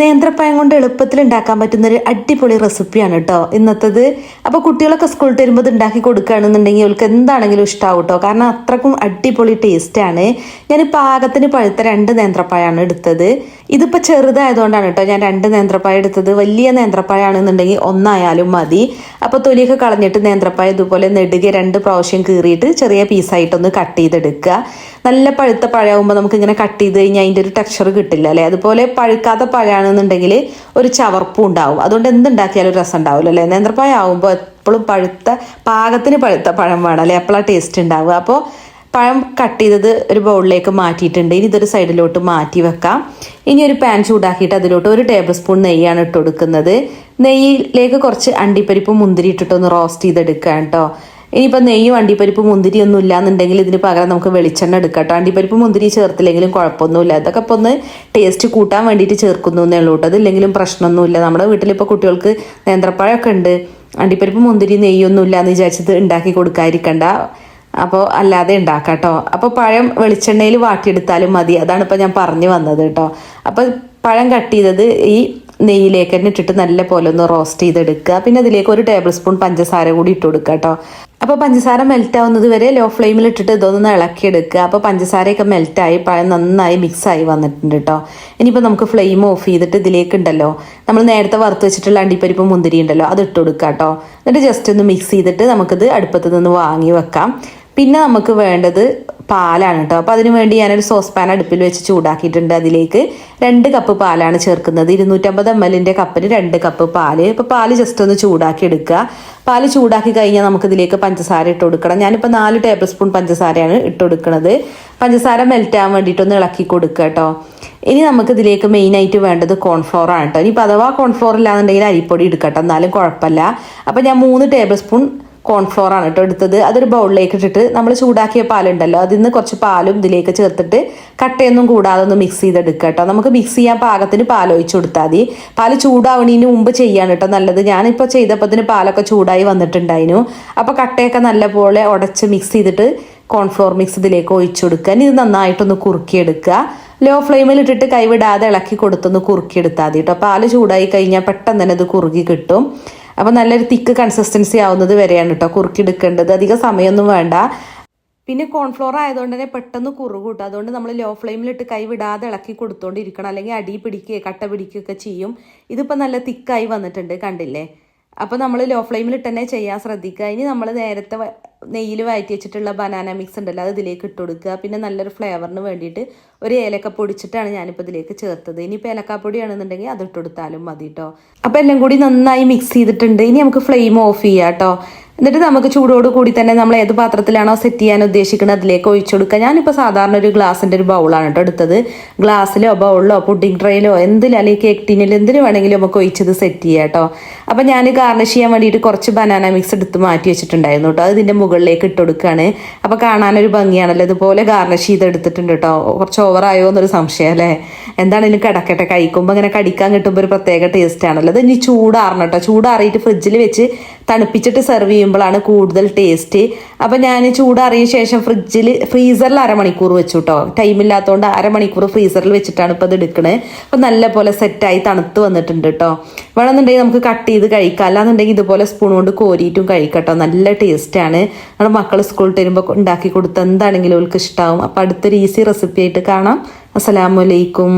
നേന്ത്രപ്പഴം കൊണ്ട് എളുപ്പത്തിൽ ഉണ്ടാക്കാൻ പറ്റുന്ന ഒരു അടിപൊളി റെസിപ്പിയാണ് കേട്ടോ ഇന്നത്തത്. അപ്പോൾ കുട്ടികളൊക്കെ സ്കൂൾ വരുമ്പോൾ ഇത് ഉണ്ടാക്കി കൊടുക്കുകയാണെന്നുണ്ടെങ്കിൽ അവൾക്ക് എന്താണെങ്കിലും ഇഷ്ടമാവും കേട്ടോ കാരണം അത്രക്കും അടിപൊളി ടേസ്റ്റാണ് ഞാൻ പാകത്തിന് പഴുത്ത രണ്ട് നേന്ത്രപ്പഴമാണ് എടുത്തത്. ഇതിപ്പോൾ ചെറുതായതുകൊണ്ടാണ് കേട്ടോ ഞാൻ രണ്ട് നേന്ത്രപ്പഴം എടുത്തത്. വലിയ നേന്ത്രപ്പഴമാണെന്നുണ്ടെങ്കിൽ ഒന്നായാലും മതി. അപ്പോൾ തൊലിയൊക്കെ കളഞ്ഞിട്ട് നേന്ത്രപ്പഴം ഇതുപോലെ നെടുകെ രണ്ട് പ്രാവശ്യം കീറിയിട്ട് ചെറിയ പീസായിട്ടൊന്ന് കട്ട് ചെയ്തെടുക്കുക. നല്ല പഴുത്ത പഴമാകുമ്പോൾ നമുക്ക് ഇങ്ങനെ കട്ട് ചെയ്ത് കഴിഞ്ഞാൽ അതിന്റെ ഒരു ടെക്സ്ചർ കിട്ടില്ല അല്ലേ? അതുപോലെ പഴുക്കാത്ത പഴമാണെന്നുണ്ടെങ്കിൽ ഒരു ചവർപ്പും ഉണ്ടാവും. അതുകൊണ്ട് എന്തുണ്ടാക്കിയാലും രസം ഉണ്ടാവില്ല അല്ലേ? നേന്ത്രപ്പായ ആകുമ്പോൾ എപ്പോഴും പഴുത്ത പാകത്തിന് പഴുത്ത പഴം വേണം അല്ലേ? എപ്പോഴാണ് ടേസ്റ്റ് ഉണ്ടാവുക. അപ്പോൾ പഴം കട്ട് ചെയ്തത് ഒരു ബൗളിലേക്ക് മാറ്റിയിട്ടുണ്ട്. ഇനി ഇതൊരു സൈഡിലോട്ട് മാറ്റി വെക്കാം. ഇനി ഒരു പാൻ ചൂടാക്കിയിട്ട് അതിലോട്ട് ഒരു ടേബിൾ സ്പൂൺ നെയ്യാണ് ഇട്ട് കൊടുക്കുന്നത്. നെയ്യിലേക്ക് കുറച്ച് അണ്ടിപ്പരിപ്പ് മുന്തിരി ഇട്ടിട്ടൊന്ന് റോസ്റ്റ് ചെയ്തെടുക്കാം കേട്ടോ. ഇനിയിപ്പോൾ നെയ്യും അണ്ടിപ്പരിപ്പ് മുന്തിരി ഒന്നും ഇല്ലാന്നുണ്ടെങ്കിൽ ഇതിന് പകരം നമുക്ക് വെളിച്ചെണ്ണ എടുക്കാം അണ്ടിപ്പരിപ്പ് മുന്തിരി ചേർത്തില്ലെങ്കിലും കുഴപ്പമൊന്നുമില്ല. ഇതൊക്കെ ഇപ്പോൾ ഒന്ന് ടേസ്റ്റ് കൂട്ടാൻ വേണ്ടിയിട്ട് ചേർക്കുന്നു എന്നേ ഉള്ളൂ കേട്ടോ അതില്ലെങ്കിലും പ്രശ്നമൊന്നുമില്ല. നമ്മുടെ വീട്ടിലിപ്പോൾ കുട്ടികൾക്ക് നേന്ത്രപ്പഴമൊക്കെ ഉണ്ട്. അണ്ടിപ്പരിപ്പ് മുന്തിരി നെയ്യൊന്നും ഇല്ല എന്ന് വിചാരിച്ചത് ഉണ്ടാക്കി കൊടുക്കാതിരിക്കണ്ട. അപ്പോൾ അല്ലാതെ ഉണ്ടാക്കാം കേട്ടോ അപ്പോൾ പഴം വെളിച്ചെണ്ണയിൽ വാട്ടിയെടുത്താലും മതി. അതാണ് ഇപ്പോൾ ഞാൻ പറഞ്ഞു വന്നത് കേട്ടോ അപ്പോൾ പഴം കട്ട് ചെയ്തത് ഈ നെയ്യിലേക്ക് തന്നെ ഇട്ടിട്ട് നല്ല പോലെ ഒന്ന് റോസ്റ്റ് ചെയ്തെടുക്കുക. പിന്നെ അതിലേക്ക് ഒരു ടേബിൾ സ്പൂൺ പഞ്ചസാര കൂടി ഇട്ട് കൊടുക്കുക കേട്ടോ അപ്പോൾ പഞ്ചസാര മെൽറ്റ് ആവുന്നത് വരെ ലോ ഫ്ലെയിമിൽ ഇട്ടിട്ട് ഇതൊന്ന് ഇളക്കിയെടുക്കുക. അപ്പോൾ പഞ്ചസാരയൊക്കെ മെൽറ്റായി നന്നായി മിക്സായി വന്നിട്ടുണ്ട് കേട്ടോ ഇനിയിപ്പോൾ നമുക്ക് ഫ്ലെയിം ഓഫ് ചെയ്തിട്ട് ഇതിലേക്ക് ഉണ്ടല്ലോ. നമ്മൾ നേരത്തെ വറുത്ത് വെച്ചിട്ടുള്ള അണ്ടിപ്പരിപ്പ് മുന്തിരി ഉണ്ടല്ലോ അത് ഇട്ട് കൊടുക്കുക കേട്ടോ എന്നിട്ട് ജസ്റ്റ് ഒന്ന് മിക്സ് ചെയ്തിട്ട് നമുക്കിത് അടുപ്പത്ത് നിന്ന് വാങ്ങി വെക്കാം. പിന്നെ നമുക്ക് വേണ്ടത് പാലാണ് കേട്ടോ അപ്പോൾ അതിനുവേണ്ടി ഞാനൊരു സോസ് പാൻ അടുപ്പിൽ വെച്ച് ചൂടാക്കിയിട്ടുണ്ട്. അതിലേക്ക് രണ്ട് കപ്പ് പാലാണ് ചേർക്കുന്നത്. ഇരുന്നൂറ്റമ്പത് എം എല്ലിന്റെ കപ്പിന് രണ്ട് കപ്പ് പാൽ. ഇപ്പോൾ പാൽ ജസ്റ്റ് ഒന്ന് ചൂടാക്കി എടുക്കുക. പാൽ ചൂടാക്കി കഴിഞ്ഞാൽ നമുക്കിതിലേക്ക് പഞ്ചസാര ഇട്ട് കൊടുക്കണം. ഞാനിപ്പോൾ നാല് ടേബിൾ സ്പൂൺ പഞ്ചസാരയാണ് ഇട്ട് കൊടുക്കുന്നത്. പഞ്ചസാര മെൽറ്റ് ആവാൻ വേണ്ടിയിട്ടൊന്ന് ഇളക്കി കൊടുക്കുക കേട്ടോ ഇനി നമുക്കിതിലേക്ക് മെയിനായിട്ട് വേണ്ടത് കോൺഫ്ലോർ ആണ് കേട്ടോ ഇനിയിപ്പോൾ അഥവാ കോൺഫ്ലോർ ഇല്ലാന്നുണ്ടെങ്കിൽ അരിപ്പൊടി എടുക്കട്ടെ. എന്നാലും കുഴപ്പമില്ല. അപ്പോൾ ഞാൻ മൂന്ന് ടേബിൾ സ്പൂൺ കോൺഫ്ലോർ ആണ് കേട്ടോ എടുത്തത്. അതൊരു ബൗളിലേക്ക് ഇട്ടിട്ട് നമ്മൾ ചൂടാക്കിയ പാലുണ്ടല്ലോ അതിൽ നിന്ന് കുറച്ച് പാലും ഇതിലേക്ക് ചേർത്തിട്ട് കട്ടയൊന്നും കൂടാതെ ഒന്ന് മിക്സ് ചെയ്തെടുക്കുക കേട്ടോ. നമുക്ക് മിക്സ് ചെയ്യാൻ പാകത്തിന് പാൽ ഒഴിച്ച് കൊടുത്താൽ മതി. പാൽ ചൂടാവണീന് മുമ്പ് ചെയ്യാണ് കേട്ടോ നല്ലത്. ഞാനിപ്പോൾ ചെയ്തപ്പോഴത്തിന് പാലൊക്കെ ചൂടായി വന്നിട്ടുണ്ടായിരുന്നു. അപ്പോൾ കട്ടയൊക്കെ നല്ലപോലെ ഉടച്ച് മിക്സ് ചെയ്തിട്ട് കോൺഫ്ലോർ മിക്സ് ഇതിലേക്ക് ഒഴിച്ചു കൊടുക്കുക. ഇനി ഇത് നന്നായിട്ടൊന്ന് കുറുക്കിയെടുക്കുക. ലോ ഫ്ലെയിമിൽ ഇട്ടിട്ട് കൈവിടാതെ ഇളക്കി കൊടുത്തൊന്ന് കുറുക്കിയെടുത്താൽ മതി കേട്ടോ. പാൽ ചൂടായി കഴിഞ്ഞാൽ പെട്ടെന്ന് തന്നെ ഇത് കുറുകി കിട്ടും. അപ്പോൾ നല്ലൊരു തിക്ക് കൺസിസ്റ്റൻസി ആവുന്നത് വരെയാണ് കേട്ടോ കുറുക്കിയെടുക്കേണ്ടത്. അധികം സമയമൊന്നും വേണ്ട. പിന്നെ കോൺഫ്ലോർ ആയതുകൊണ്ട് തന്നെ പെട്ടെന്ന് കുറുകൂട്ടും കേട്ടോ അതുകൊണ്ട് നമ്മൾ ലോ ഫ്ലെയിമിലിട്ട് കൈ വിടാതെ ഇളക്കി കൊടുത്തോണ്ടിരിക്കണം. അല്ലെങ്കിൽ അടി പിടിക്കുക കട്ട പിടിക്കുകയൊക്കെ ചെയ്യും. ഇതിപ്പോൾ നല്ല തിക്കായി വന്നിട്ടുണ്ട് കണ്ടില്ലേ? അപ്പോൾ നമ്മൾ ലോ ഫ്ലെയിമിലിട്ട് തന്നെ ചെയ്യാൻ ശ്രദ്ധിക്കുക ഇനി നമ്മൾ നേരത്തെ നെയ്യിൽ വയറ്റി വെച്ചിട്ടുള്ള ബനാന മിക്സ് ഉണ്ടല്ലോ അത് ഇതിലേക്ക് ഇട്ട് കൊടുക്കുക. പിന്നെ നല്ലൊരു ഫ്ലേവറിന് വേണ്ടിയിട്ട് ഒരു ഏലക്ക പൊടിച്ചിട്ടാണ് ഞാനിപ്പോൾ ഇതിലേക്ക് ചേർത്തത്. ഇനിയിപ്പോൾ ഏലക്കാപ്പൊടിയാണെന്നുണ്ടെങ്കിൽ അത് ഇട്ട് കൊടുത്താലും മതി കേട്ടോ അപ്പോൾ എല്ലാം കൂടി നന്നായി മിക്സ് ചെയ്തിട്ടുണ്ട്. ഇനി നമുക്ക് ഫ്ലെയിം ഓഫ് ചെയ്യാം കേട്ടോ എന്നിട്ട് നമുക്ക് ചൂടോട് കൂടി തന്നെ നമ്മൾ ഏത് പാത്രത്തിലാണോ സെറ്റ് ചെയ്യാൻ ഉദ്ദേശിക്കുന്നത് അതിലേക്ക് ഒഴിച്ചു കൊടുക്കുക. ഞാനിപ്പോൾ സാധാരണ ഒരു ഗ്ലാസിന്റെ ഒരു ബൗളാണ് കേട്ടോ എടുത്തത്. ഗ്ലാസ്സിലോ ബൗളിലോ പുഡിംഗ് ട്രേയിലോ എന്തിലും അല്ലെങ്കിൽ കേക്ക് ടീനിൽ എന്തിനു വേണമെങ്കിലും നമുക്ക് ഒഴിച്ചത് സെറ്റ് ചെയ്യാം കേട്ടോ അപ്പോൾ ഞാൻ ഗാർണിഷ് ചെയ്യാൻ വേണ്ടിയിട്ട് കുറച്ച് ബനാന മിക്സ് എടുത്ത് മാറ്റി വെച്ചിട്ടുണ്ടായിരുന്നു കേട്ടോ അത് ഇതിന്റെ മുകളിലേക്ക് ഇട്ട് കൊടുക്കുകയാണ് അപ്പോൾ കാണാനൊരു ഭംഗിയാണല്ലോ. ഇതുപോലെ ഗാർണിഷ് ചെയ്തെടുത്തിട്ടുണ്ട് കേട്ടോ കുറച്ച് ഓവറായോ എന്നൊരു സംശയം അല്ലേ? എന്താണെങ്കിലും കിടക്കട്ടെ? കഴിക്കുമ്പോൾ ഇങ്ങനെ കടിക്കാൻ കിട്ടുമ്പോൾ ഒരു പ്രത്യേക ടേസ്റ്റ് ആണല്ലോ. അത് ഇനി ചൂടാറണം കേട്ടോ ചൂടാറിയിട്ട് ഫ്രിഡ്ജിൽ വെച്ച് തണുപ്പിച്ചിട്ട് സെർവ് ചെയ്യുമ്പോഴാണ് കൂടുതൽ ടേസ്റ്റ് അപ്പോൾ ഞാൻ ചൂടാറിയ ശേഷം ഫ്രിഡ്ജിൽ ഫ്രീസറിൽ അരമണിക്കൂർ വെച്ചു കേട്ടോ ടൈമില്ലാത്തതുകൊണ്ട് അരമണിക്കൂർ ഫ്രീസറിൽ വെച്ചിട്ടാണ് ഇപ്പോൾ അത് എടുക്കണത് അപ്പോൾ നല്ല പോലെ സെറ്റായി തണുത്ത് വന്നിട്ടുണ്ട് കേട്ടോ വേണമെന്നുണ്ടെങ്കിൽ നമുക്ക് കട്ട് ചെയ്ത് കഴിക്കാം. അല്ലാന്നുണ്ടെങ്കിൽ ഇതുപോലെ സ്പൂൺ കൊണ്ട് കോരിയിട്ടും കഴിക്കട്ടോ. നല്ല ടേസ്റ്റാണ് നമ്മുടെ മക്കൾ സ്കൂളിൽ വരുമ്പോൾ ഉണ്ടാക്കി കൊടുത്ത് എന്താണെങ്കിലും അവൾക്ക് ഇഷ്ടമാവും അപ്പോൾ അടുത്തൊരു ഈസി റെസിപ്പി ആയിട്ട് കാണാം. അസ്സലാമലൈക്കും